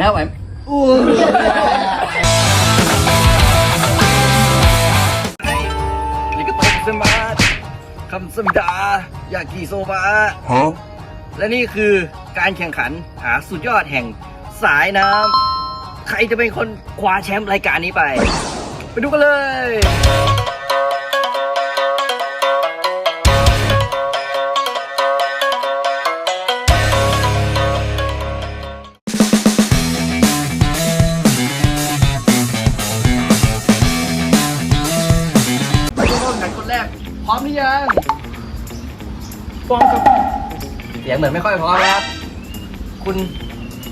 ไหมครับไหวไหมอู้นี่ก็ตกสมาร์ทคำสมิดายากิโซบะและนี่คือการแข่งขันหาสุดยอดแห่งสายน้ำ ใครจะเป็นคนคว้าแชมป์รายการนี้ไป ไปดูกันเลย ร้อมหรือยังฟองครับเสียงเหมือนไม่ค่อยพร้อมนะครับ คุณ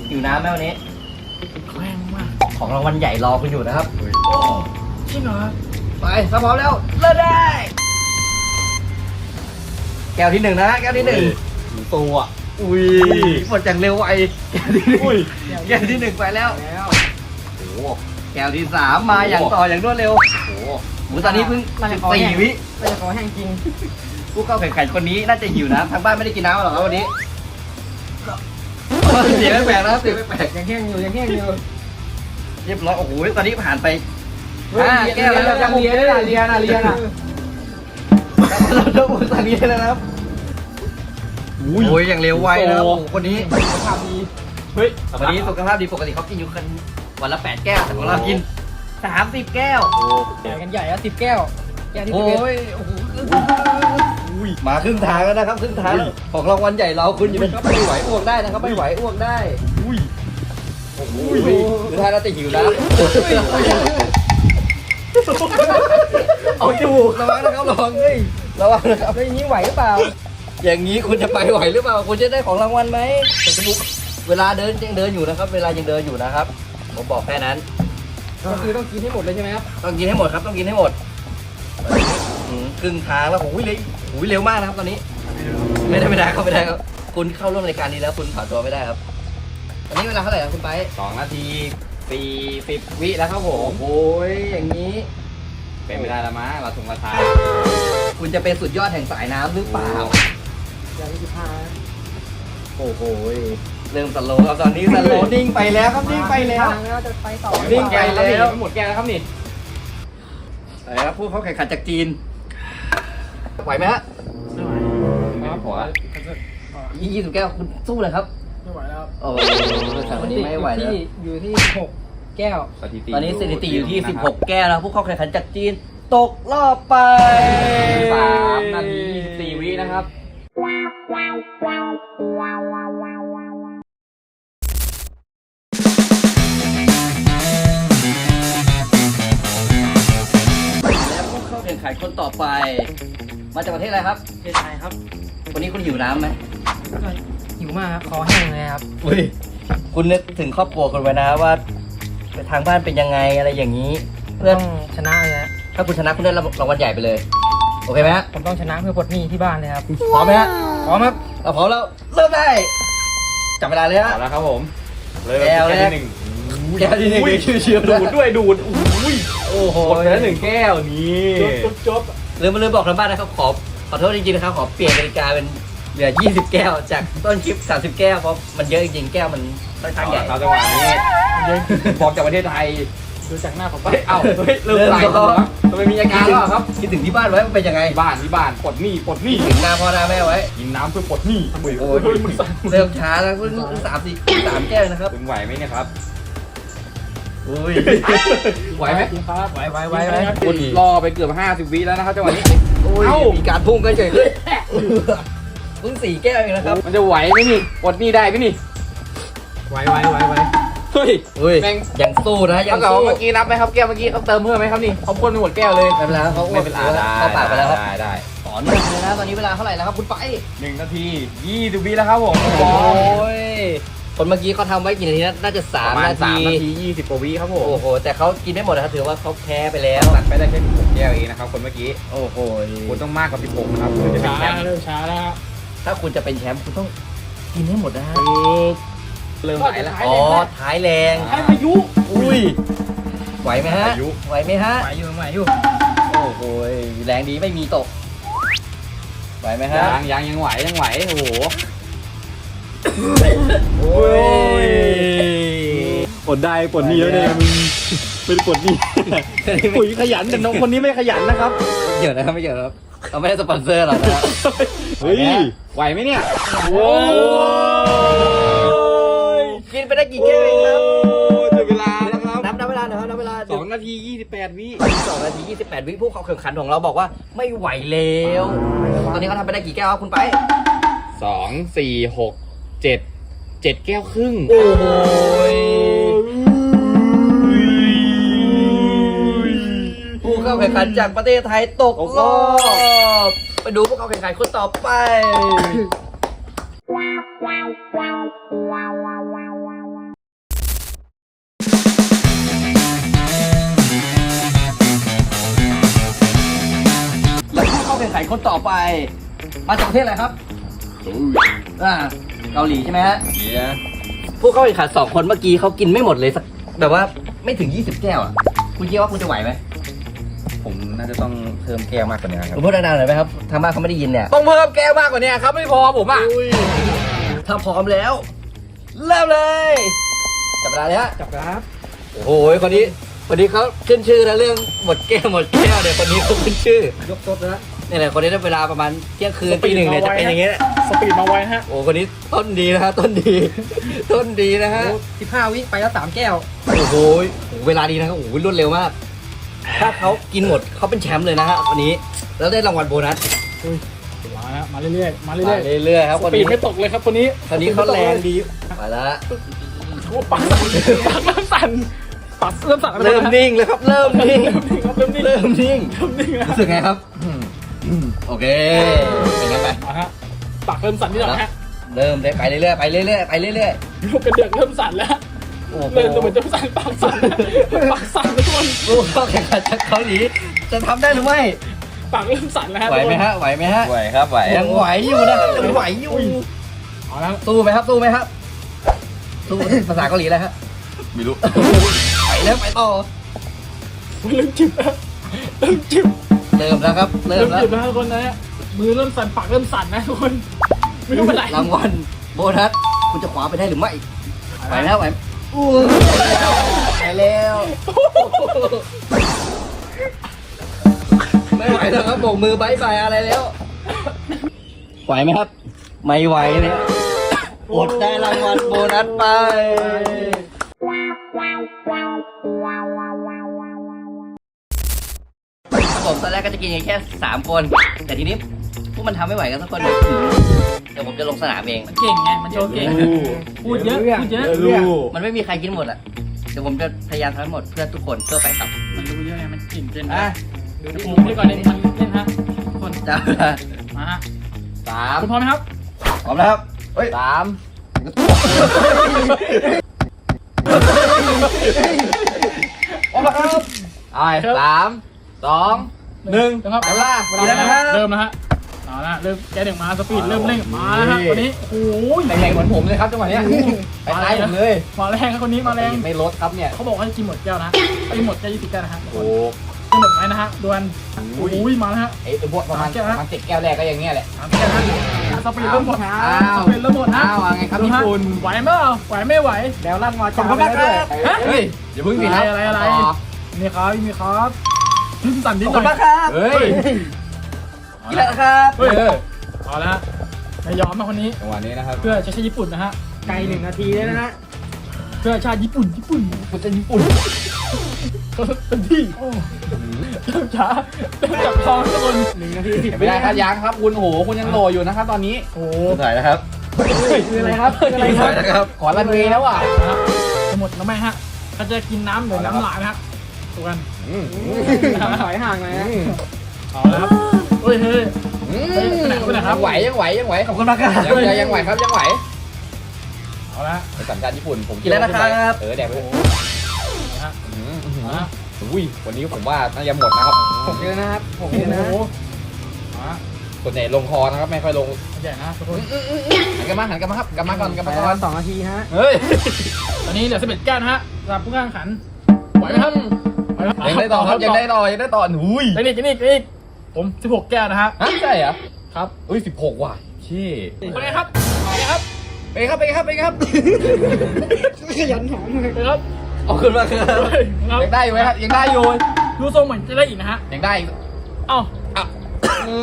อยู่น้ำไหมวันนี้ แข็งมากของรางวัลใหญ่รอคุณอยู่นะครับจริงเหรอไปถ้าพร้อมแล้ว เริ่มได้ แก้วที่หนึ่งนะ แก้วที่หนึ่งตัวอุ้ยหมดจากเร็วไวแก้วที่หนึ่งอุ้ย แก้วที่หนึ่งไปแล้ว แล้ว โอ้โหแก้วที่สามมาอย่างต่ออย่างรวดเร็วโอ้โหหมูตอนนี้เพิ่งน่าจะขอสี่แห้งวิน่าจะขอแห้งจริงผู้เข้าแข่งขันคนนี้น่าจะหิวน้ำทางบ้านไม่ได้กินน้ำหรอกครับวันนี้เสียงไม่แปลกนะครับเสียงไม่แปลกยังแห้งอยู่ยังแห้งอยู่เรียบร้อยโอ้โหตอนนี้ผ่านไปห้าแก้วแล้วยังเลียได้เลียนะเลียนะเราต้องอุตส่าห์นี้แล้วนะครับโอ้ยอย่างเร็วไวนะครับโอ้โหคนนี้สภาพดีเฮ้ยวันนี้สุขภาพดีปกติเขากินอยู่กันวันละแปดแก้วแต่ของเรากิน สามสิบแก้ว ใหญ่กันใหญ่อะสิบแก้ว แก้วที่โอ้สิบเอ็ดยโอ้โหมาครึ่งทางแล้วนะครับครึ่งทางแล้วของรางวัลใหญ่เราคุณอยู่นะครับไม่ไหวอ้วกได้นะครับไม่ไหวอ้วกได้อุ้ยโอ้โหคือถ้าเราจะหิวนะเอาจมูกระวังนะครับระวังเฮ้ยระวังนะครับแล้วอย่างนี้ไหวหรือเปล่า อย่างนี้คุณจะไปไหวหรือเปล่า คุณจะได้ของรางวัลไหมแต่จมูกเวลาเดินยังเดินอยู่นะครับ เวลายังเดินอยู่นะครับ ผมบอกแค่นั้น ก็คือต้องกินให้หมดเลยใช่ไหมครับ ต้องกินให้หมดครับต้องกินให้หมดอืมครึ่งทางแล้วโอ้ยเร็วโอ้ยเร็วมากนะครับตอนนี้ ไม่ได้ไม่ได้ครับไม่ได้ครับคุณเข้าร่วมรายการนี้แล้วคุณถอนตัวไม่ได้ครับตอนนี้เวลาเท่าไหร่ครับคุณไปสองนาทีสี่สิบวิแล้วครับผมโอ้ยอย่างนี้ เป็นไม่ได้แล้วมั้งเราถึงราคาคุณจะเป็นสุดยอดแห่งสายน้ำหรือเปล่าอย่างที่สิบห้าโอ้โห เริ่มสโลว์ครับตอนนี้สโลว์นิ่งไปแล้วครับนิ่งไปแล้วทางแล้วจะไปต่อวิ่งไกลแล้วไม่หมดแก้วแล้วครับนี่ไปครับผู้เข้าแข่งขันจากจีน ไหวไหมฮะไม่พอยี่สิบแก้วคุณสู้เลยครับ ไม่ไหวแล้วโอ้แต่วันนี้ไม่ไหวแล้วที่อยู่ที่หกแก้ว สถิติตอนนี้สถิติอยู่ที่ 16 แก้วแล้วผู้เข้าแข่งขันจากจีน ตกรอบไปสามนาทีสี่วินะครับและ งขันคนต่อไป มาจากประเทศอะไรครับเทไทยครับวันนี้คุณหิวน้ำไหมก็หิวมากครับขอแห้งเลยครับ อุ้ยคุณนึกถึงครอบครัวคุณไว้นะว่าทางบ้านเป็นยังไงอะไรอย่างนี้ เพื่อต้องชนะเลยนะถ้าคุณชนะคุณได้รางวัลใหญ่ไปเลย โอเคไหมฮะผมต้องชนะเพื่อปลดหนี้ที่บ้านเลยครับ พร้อมไหมฮะพร้อมครับเราพร้อมแล้วเริ่มได้จับเวลาเลยฮะ เอาละครับผม เลยแก้วแรก ที่หนึ่งแก้วที่หนึ่งชิวๆดูดูดดด้วยดูดอุ้ย โอ้โหหมดไปแล้วหนึ่งแก้วนี่จบลืมมาลืมบอกทางบ้านนะครับขอขอโทษจริงๆนะครับขอเปลี่ยนกติกาเป็นเหลือ 20 แก้ว จากต้นคลิป 30 แก้วเพราะมันเยอะจริงๆแก้วมันค่อนข้างใหญ่ เอาจังหวะนี้บอกจากประเทศไทยดูจากหน้าผมเฮ้ยเอ้าเฮ้ยเริ่มไหลแล้วเหรอทำไมมีอาการแล้วเหรอครับคิดถึงที่บ้านไว้มันเป็นยังไงบ้านที่บ้านปลดหนี้ปลดหนี้ถึงหน้าพ่อหน้าแม่ไว้ กินน้ำเพื่อปลดหนี้โอ้ย เริ่มช้าแล้วเพิ่งสามสี่สามแก้วนะครับ ถึงไหวไหมเนี่ยครับ อุ้ยไหวไหมครับไหวไหวไหวไหวคุณรอไปเกือบ 50 วิแล้วนะครับจังหวะนี้โอ้ยเอ้ามีการพุ่งกันเฉยขึ้นเพิ่งสี่แก้วเองนะครับ มันจะไหวไหมนี่ปลดหนี้ได้ไหมนี่ ไหวไหวไหวไหวเฮ้ยอุ้ยแม่งยังสู้นะยัแล้งวก็สู้เมื่อกี้นับไหมครับแก้วเมื่อกี้เขาเติมเพิ่มไหมครับนี่เขาพ่นไปหมดแก้วเลยไม่เป็นไรครับเขาไม่เป็นไรได้เข้าปากไปแล้วครับได้ได้ต่อเนื่องเลยนะตอนนี้เวลาเท่าไหร่แล้วครับคุณไปหนึ่งนาทียี่สิบวิแล้วครับผมโอ้ย คนเมื่อกี้เขาทำไว้กี่นาทีนะน่าจะปสามระมาณนาสามที นาทียี่สิบกว่าวิครับผมโอ้โห แต่เขากินไม่หมดนะครับถือว่าเขาแพ้ไปแล้ว ตัดไปได้แค่หกแก้วเองนะครับคนเมื่อกี้โอ้โห คุณต้องมากกว่าสิบหกนะครับคุณจะเป็นแชมป์เริ่มช้าแล้วถ้าคุณจะเป็นแชมป์คุณต้องกินให้หมดนะฮะเริ่มไหวแล้ว อ๋อท้ายแรงอ่าพายุ อุ้ย ไหวไหมฮะ อายุ ไหวไหมฮะ ไหวอยู่ไหวอยู่โอ้โห แรงดีไม่มีตก ไหวไหมฮะยังยังยังไหวยังไหวโอ้โห โอ้ยปลดได้ปลดหนี้แล้วเนี่ยมึงเป็นปลดหนี้ปุ๋ยขยันแต่น้องคนนี้ไม่ขยันนะครับเกี่ยวนะครับไม่เกี่ยวนะครับเราไม่ได้สปอนเซอร์หรอกนะเฮ้ย ไหวไหมเนี่ย โอ้ยกินไปได้กี่แก้วเองครับถึงเวลาแล้วครับนับนับเวลาหน่อยครับนับเวลาสองนาทียี่สิบแปดวิสองนาทียี่สิบแปดวิผู้เข้าแข่งขันของเราบอกว่าไม่ไหวแล้ว ตอนนี้เขาทำไปได้กี่แก้วครับคุณไปสองสี่หก เจ็ดเจ็ดแก้วครึ่ง โอ้โหผู้เข้าแข่งขันจากประเทศไทยตกรอบไปดูผู้เข้าแข่งขันคนต่อไป และผู้เข้าแข่งขันคนต่อไป มาจากประเทศอะไรครับอ่า เกาหลีใช่ไหมฮะผู้เข้าแข่งขันสองคนเมื่อกี้เขากินไม่หมดเลยสักแบบว่าไม่ถึง 20 แก้วอะ คุณคิดว่าคุณจะไหวไหมผมน่าจะต้องเพิ่มแก้วมากกว่านี้ครัคุบณพูดดังๆหน่อยไหมครับทางบ้านเขาไม่ได้ยินเนี่ยต้องเพิ่มแก้วมากกว่านี้ครับไม่พอผมอะถ้าพร้อมแล้ว เริ่มเลยจับเวลาเลยฮะจับครับโอ้โหคนนี้คนนี้เขาขึ้นชื่อนะเรื่องหมดแก้วหมดแก้วเนี่ยคนนี้เขาขึ้นชื่อ ยกซดนะนี่แหละคนนี้ได้เวลาประมาณเที่ยงคืนตีหนึ่งเนี่ยจะเป็นอย่างเงี้ย สปีดมาไวนะฮะ โอ้คนนี้ต้นดีนะฮะต้นดี ต้นดีนะฮะ สิบห้าวิไปแล้วสามแก้วโอ้โหเวลาดีนะครับโอ้โหรวดเร็วมาก ถ้าเขากินหมดเขาเป็นแชมป์เลยนะฮะวันนี้ แล้วได้รางวัลโบนัสมาแล้วมาเรื่อยๆ มาเรื่มาอยเรื่อยๆครับๆคนสปีนี้ดไม่ตกเลยครับคนนี้คนนี้เขาแรงดีไปแล้ว โอ้ปักปักเริ่มสั่นปักเริ่มสั่นเริ่มนิ่งเลยครับเริ่มนิ่งเริ่มนิ่งครับเริ่มนิ่งเริ่มนิ่งเริ่มนิ่งนะรู้สึกไงครับโอเคเป็นไงไป มาฮะ ปักเริ่มสั่นนิดหน่อยฮะเริ่มได้ไปเรื่อยๆไปเรื่อยๆไปเรื่อยลูกกระเดือกเริ่มสั่นแล้วๆโอ้โหเริ่มจะเหมือนจะสั่นปากสั่นปากสั่นทุกคนผู้เข้าแข่งขันจากเกาหลีจะทำได้หรือไม่ปากเริ่มสั่นแล้วฮะไหวไหมฮะไหวไหมฮะไหวครับไหวยังไหวอยู่นะครับยังไหวอยู่เอาแล้วสู้ไหมครับสู้ไหมครับสู้ภาษาเกาหลีอะไรฮะไม่รู้ไปแล้วไปต่อเริ่มจิบแล้วเริ่มจิบเริ่มแล้วครับ เริ่เริ่มมแล้วจิบแล้วทุกคนนะฮะ มือเริ่มสั่นปากเริ่มสั่นนะทุกคนไม่รู้เป็นไรรางวัลโบนัสคุณจะขวาไปได้หรือไม่ไปแล้วไปอู้ไปแล้วไม่ไหวแล้วครับโบกมือบายบายอะไรแล้วไหวไหมครับ ไม่ไหวเนี่ยอดได้รางวัลโบนัสไปครับผมตอนแรกก็จะกินกันแค่ 3 คน แต่ทีนี้ พวกมันทำไม่ไหวกันสักคนหนึ่งเดี๋ยวผมจะลงสนามเอง มันเก่งไง มันโชว์เก่ง พูดเยอะ พูดเยอะ รู้มันไม่มีใครกินหมดอะ เดี๋ยวผมจะพยายามทำให้หมดเพื่อทุกคนเพื่อไปครับมันรู้เยอะไง มันเก่งเกินอะดูดิผมดีก่อนเล่นมันเล่นฮะทุกคนจ้ามาฮะสามคุณพร้อมไหมครับ พร้อมแล้วครับเฮ้ยสามพร้อมแล้วครับเอาไปสามสองหนึ่งเริ่มครับเวลาเวลาแล้วเริ่มนะฮะ เอาละเริ่มแกหนึ่งมาสปีดเริ่มเร่งมาแล้วฮะคนนี้โอ้ยแรงๆเหมือนผมเลยครับจังหวะเนี้ยไปท้ายผมเลยมาแรงครับคนนี้มาแรงไม่ลดครับเนี่ยเขาบอกว่าจะกินหมดแก้วนะไอ้หมดแก้วยี่สิบแก้วนะฮะโอ้กินหมดไหมนะฮะดวนโอ้ยมาแล้วฮะไอ้ตัวพวกประมาณประมาณเจ็ดแก้วแรกก็อย่างเงี้ยแหละสามแก้วนะสปีดเริ่มหมดอ้าวสปีดเริ่มหมดนะอ้าวว่าไงครับญี่ปุ่นไหวไหมเปล่าไหวไม่ไหวแดวลั่นมาขอบคุณมากครับฮะเฮ้ยอย่าเพิ่งสิครับอะไรอะไรต่อมีครับมีครับสั่นนิดขอบหคุณน่มาอกยครับเฮ้ย กินแล้วนะครับเฮ้ยเออเอาละไม่ยอมมาคนนี้ จังหวะนี้นะครับเพื่อชาติญี่ปุ่นนะฮะ ไกลหนึ่งนาทีเลยนะฮะเพื่อชาติญี่ปุ่น ญี่ปุ่นคุณจะญี่ปุ่นเขาเต็มที่โอ้เริ่มช้าเริ่มจับคอทุกคนหนึ่งนาทีไม่ได้ครับยังครับคุณโหคุณยังโหลอยู่นะครับ ตอนนี้โอ้ถ่ายนะครับคืออะไรครับคืออะไรคถ่ารับยนะครับ ขอรันเวย์แล้วอะนะฮะจะหมดแล้วไหมฮะเขาจะกินน้ำหรือน้ำลายนะฮะตัวกันอืมถอยห่างเลยฮะเอาแล้วครับ เฮ้ยเฮ้ย อืมไปไหนไปไหนครับ ยังไหวยังไหวยังไหวขอบคุณมากครับยังยังยังไหวครับยังไหวเอาละ ไปสัญชาติญี่ปุ่นผมกินแล้วนะครับ เออแดกไปเลยนะฮะ อืมอืมเอาละอุ้ยวันนี้ผมว่าน่าจะหมดนะครับผมเยอะนะครับผมโอ้เยอะโหนะเอาละส่วนใหญ่ลงคอนะครับไม่ค่อยลงใหญ่นะทุกคนหันกลันมาหันกลันมาครับกลับมาก่อนกลับมาก่อนสองนาทีฮะเฮ้ยตอนนี้เหลือ11แก้วนะฮะสำหรับผู้แข่งขันไหวไหมครับไหวไหมยังได้ต่อครับยังได้ต่อยังได้ต่ออุ้ย เทคนิคเทคนิคเทคนิค ผม16 แก้วนะฮะฮะใช่เหรอครับอุ้ยสิบหกว่ะชี่คนนี้ครับคนนี้ครับไปครับไปครับไปครับขยันหอมเลยครับขอบคุณมากครับเฮ้ยครับยังได้อยู่ไหมครับยังได้อยู่ดูทรงเหมือนจะได้อีกนะฮะยังได้อีกเอ้าอะ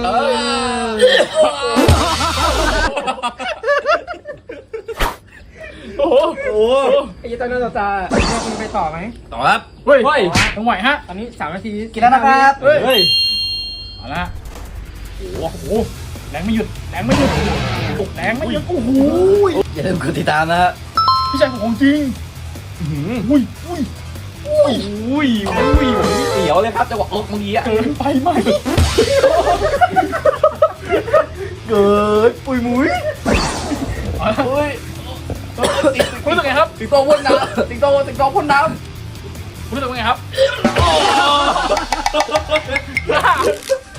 เออโอ้โหโอ้ไอ้ยี่ต้นน้ำตาเราคุณไปต่อไหม ต่อครับเฮ้ยเฮ้ย ต้องไหวฮะ ตอนนี้สามนาที กินแล้วนะครับ เฮ้ย เฮ้ยเอาละโอ้โหแรงไม่หยุดแรงไม่หยุดแรงไม่หยุดโอ้โหอย่าลืมกดติดตามนะฮะพี่ชายผมของจริงอุ้ยอุ้ยอุ้ยอุ้ยอุ้ยผมนี่เสียวเลยครับจังหวะอกเมื่อกี้อะเกินไปไหมเกิดปุยมุ้ยเอาละเฮ้ยรู้สึกไงครับสิงโตพ่นน้ำสิงโตสิงโตพ่นน้รู้สึกไงครับ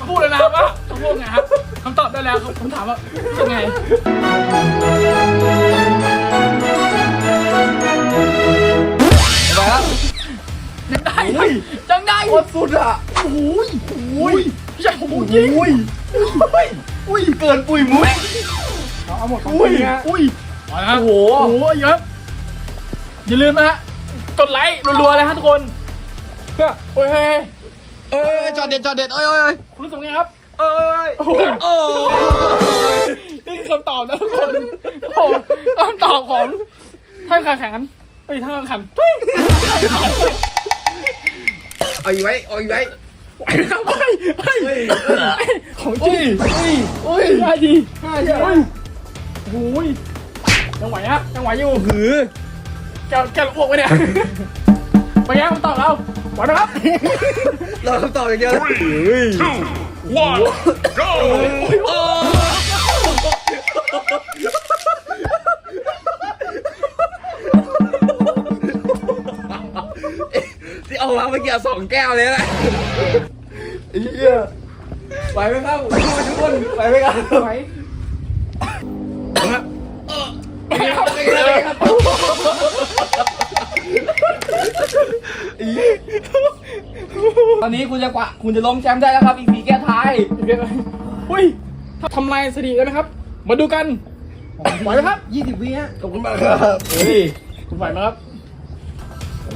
พูดเลยนะครับว่าเขาพูดไงครับคำตอบได้แล้วครับผมถามว่ารู้สึกไงำไปครับยังได้ยังได้โคตรสุดอะโอ้ยโอ้ยพี่ชายผมของจริงอุ้ยอุ้ยเกินปุยมุ้ยเอาหมดอุ้ยอุ้ยเอาละครับโอ้โห โอ้โหเยอะอย่าลืมนะฮะกดไลค์รัวๆเลยฮะทุกคนเพื่อโอ้ยเฮ้ย เอ้ยจอดเด็ดจอดเด็ดเอ้ยเอ้ยคุณรู้สึกไงครับเอ้ยโอ้โหโอ้นี่คือคำตอบนะทุกคนโอ้โหคำตอบของท่านแข่งขันเฮ้ยท่านแข่งขันเฮ้ยเอาอีกไว้เอาอีกไว้ไหวไหมครับเฮ้ยเฮ้ยของจริงอุ้ยอุ้ยได้ดีได้ดีอุ้ยโอ้ยยังไหวฮะยังไหวอยู่หือแกแกอ้วกไปเนี่ยไปยังคำตอบเรา ไหวไหมครับรอคำตอบอย่างเดียวนะที่เอามาเมื่อกี้สองแก้วเลยแหละเฮียไหวไหมครับทุกคนไหวไหมครับ ไหว ตอนนี้คุณจะกว่าคุณจะล้มแชมป์ได้แล้วครับอีกสี่แก้วท้ายอุ้ยทำลายสถิติได้ไหมครับ มาดูกันไหวไหมครับยี่สิบวิฮะขอบคุณมากครับเฮ้ยคุณไหวไหมครับ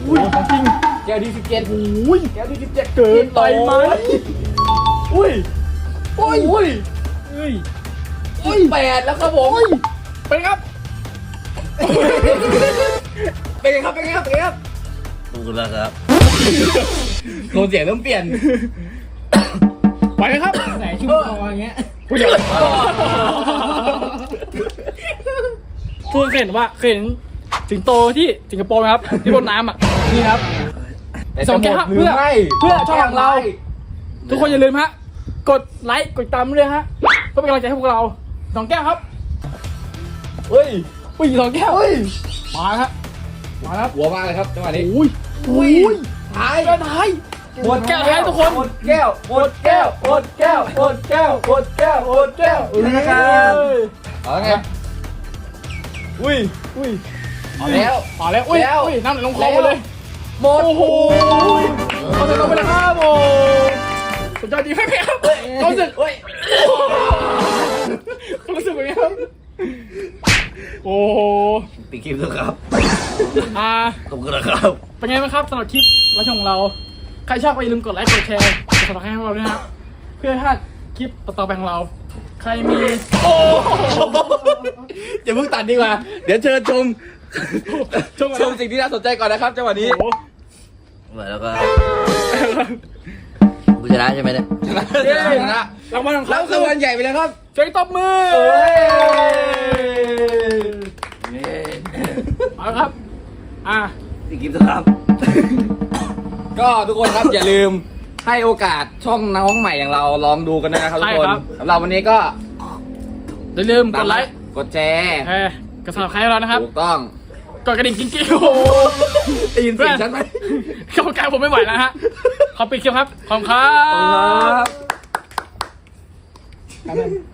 อุ้ยของจริงแก้วที่สิบเจ็ดอุ้ยแก้วที่สิบเจ็ดเกินไปไหมอุ้ยอุ้ยอุ้ยอุ้ยอุ้ยแปดแล้วครับผมเป็นครับเป็นไงครับเป็นไงครับเป็นไงครับ ขอบคุณมากครับโทนเสียงเริ่มเปลี่ยนไหวไหมครับไหนชุ่มคออย่างเงี้ยอุ้ยเดี๋ยวทุกคนเคยเห็นว่าเคยเห็นสิงโตที่สิงคโปร์ไหมครับที่บนน้ำอะนี่ครับสองแก้วครับหรืเพื่อไม่เพื่อช่องของเรา ทุกคนอย่าลืมฮะ กดไลค์กดติดตามด้วยฮะเพื่อเป็นกำลังใจให้พวกเราสองแก้วครับเฮ้ยอุ้ยสองแก้วมาครับ มาครับหัวมากเลยครับจังหวะนี้อุ้ยอุ้ยท้ายแก้วท้ายหมดแก้วท้ายทุกคนหมดแก้วหมดแก้วหมดแก้วหมดแก้วหมดแก้วหมดแก้วนะครับเอาไงอุ้ยอุ้ยเอาแล้วมาแล้วอุ้ยแล้วอุ้ยน้ำไหลลงคอไปเลยหมดโอ้โหเอาใจลงไปเลยครับโอ้สุดยอดดีมากครับความรู้สึกเฮ้ยความรู้สึกเป็นไงครับโอ้โหปิดคลิปแล้วครับ อ่าขอบคุณนะครับ เป็นไงบ้างครับสำหรับคลิปรับชมของเรา ใครชอบก็อย่าลืมกดไลค์กดแชร์กดติดตามให้พวกเราด้วยนะเพื่อให้พลาดคลิปต่อๆไปของเรา ใครมีโอ้อย่าเพิ่งตัดดีกว่า เดี๋ยวเชิญชม ชมชมสิ่งที่น่าสนใจก่อนนะครับจังหวะนี้โอ้ไหวแล้วก็กูชนะใช่ไหมเนี่ยชนะชนะรางวัลของแล้เขาวรางวัลใหญ่ไปเลยครับเสียงตบมือเอ้ยเอาละครับ อ่าปิดคลิปแล้วครับ ก็ทุกคนครับ อย่าลืมให้โอกาสช่องน้องใหม่อย่างเราลองดูกันนะครับทุกคนสำหรับวันนี้ก็อย่าลืมกดไลค์กดแชร์แชร์กดซับสไครต์เรานะครับถูกต้องกดกระดิ่งกิ๊งกิ๊งโอ้โหได้ยินเสียงฉันไหมกรรมการผมไม่ไหวแล้วฮะขอปิดคลิปครับขอบคุณครัขอบคุณครับบครับ